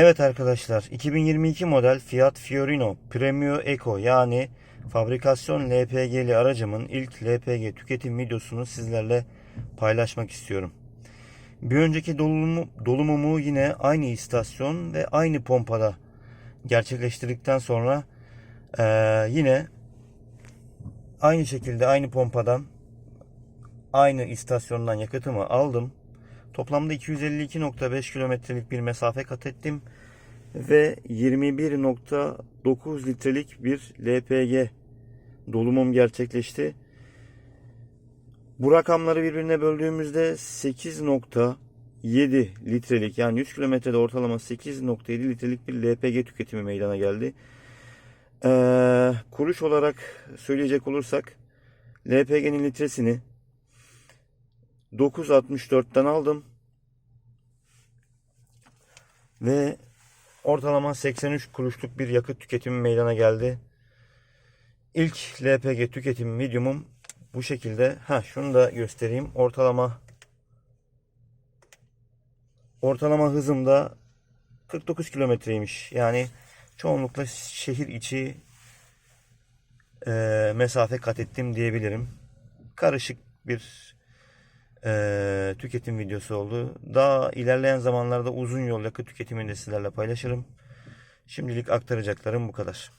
Evet arkadaşlar 2022 model Fiat Fiorino Premio Eco yani fabrikasyon LPG'li aracımın ilk LPG tüketim videosunu sizlerle paylaşmak istiyorum. Bir önceki dolumu, dolumumu yine aynı istasyon ve aynı pompada gerçekleştirdikten sonra eee, yine aynı şekilde aynı pompadan aynı istasyondan yakıtımı aldım. Toplamda 252.5 kilometrelik bir mesafe kat ettim ve 21.9 litrelik bir LPG dolumum gerçekleşti. Bu rakamları birbirine böldüğümüzde 8.7 litrelik yani 100 kilometrede ortalama 8.7 litrelik bir LPG tüketimi meydana geldi. Ee, kuruş olarak söyleyecek olursak LPG'nin litresini 9.64'ten aldım. Ve ortalama 83 kuruşluk bir yakıt tüketimi meydana geldi. İlk LPG tüketim medium'um bu şekilde. Ha şunu da göstereyim. Ortalama ortalama hızım da 49 kilometreymiş. Yani çoğunlukla şehir içi e, mesafe kat ettim diyebilirim. Karışık bir e, tüketim videosu oldu. Daha ilerleyen zamanlarda uzun yol yakıt tüketimini de sizlerle paylaşırım. Şimdilik aktaracaklarım bu kadar.